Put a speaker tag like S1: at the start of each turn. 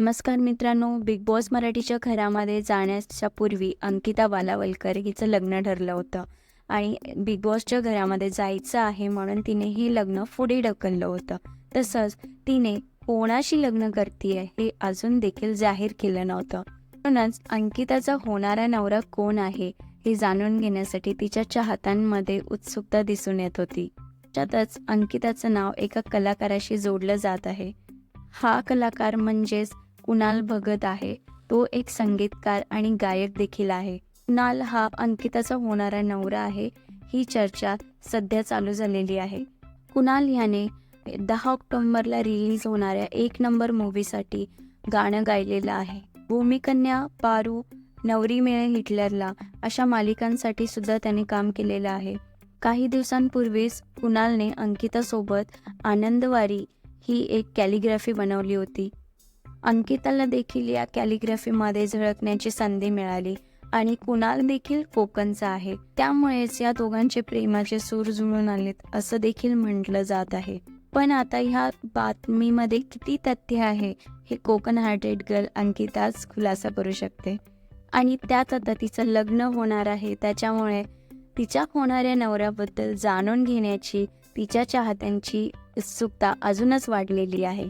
S1: नमस्कार मित्रांनो big boss मराठीच्या घरामध्ये जाण्याच्या पूर्वी अंकिता बालावलकर हिचं लग्न ठरलं होतं आणि बिग बॉसच्या घरामध्ये जायचं आहे म्हणून तिने हे लग्न पुढे ढकललं होतं. तसंच तिने कोणाशी लग्न करते हे अजून देखील जाहीर केलं नव्हतं. म्हणूनच अंकिताचा होणारा नवरा कोण आहे हे जाणून घेण्यासाठी तिच्या चाहत्यांमध्ये उत्सुकता दिसून येत होती. त्यातच अंकिताचं नाव एका कलाकाराशी जोडलं जात आहे. हा कलाकार म्हणजेच कुणाल भगत आहे. तो एक संगीतकार आणि गायक देखील आहे. कुणाल हा अंकिताचा होणारा नवरा आहे. ही चर्चा सध्या चालू झालेली आहे. कुणाल याने दहा ऑक्टोबरला रिलीज होणाऱ्या एक नंबर मूवीसाठी गाणं गायलेलं आहे. भूमिकन्या पारू नवरी मिळे हिटलरला अशा मालिकांसाठी सुद्धा त्याने काम केलेलं आहे. काही दिवसांपूर्वीच कुणालने अंकितासोबत आनंदवारी ही एक कॅलिग्राफी बनवली होती. अंकिताला देखील या कॅलिग्राफीमध्ये झळकण्याची संधी मिळाली आणि कुणाल देखील कोकणचा आहे. त्यामुळेच या दोघांचे प्रेमाचे सूर जुळून आलेत असं देखील म्हटलं जात आहे. पण आता ह्या बातमीमध्ये किती तथ्य आहे हे कोकण हार्टेड गर्ल अंकिताच खुलासा करू शकते. आणि त्यात आता तिचं लग्न होणार आहे त्याच्यामुळे तिच्या होणाऱ्या नवऱ्याबद्दल जाणून घेण्याची तिच्या चाहत्यांची उत्सुकता अजूनच वाढलेली आहे.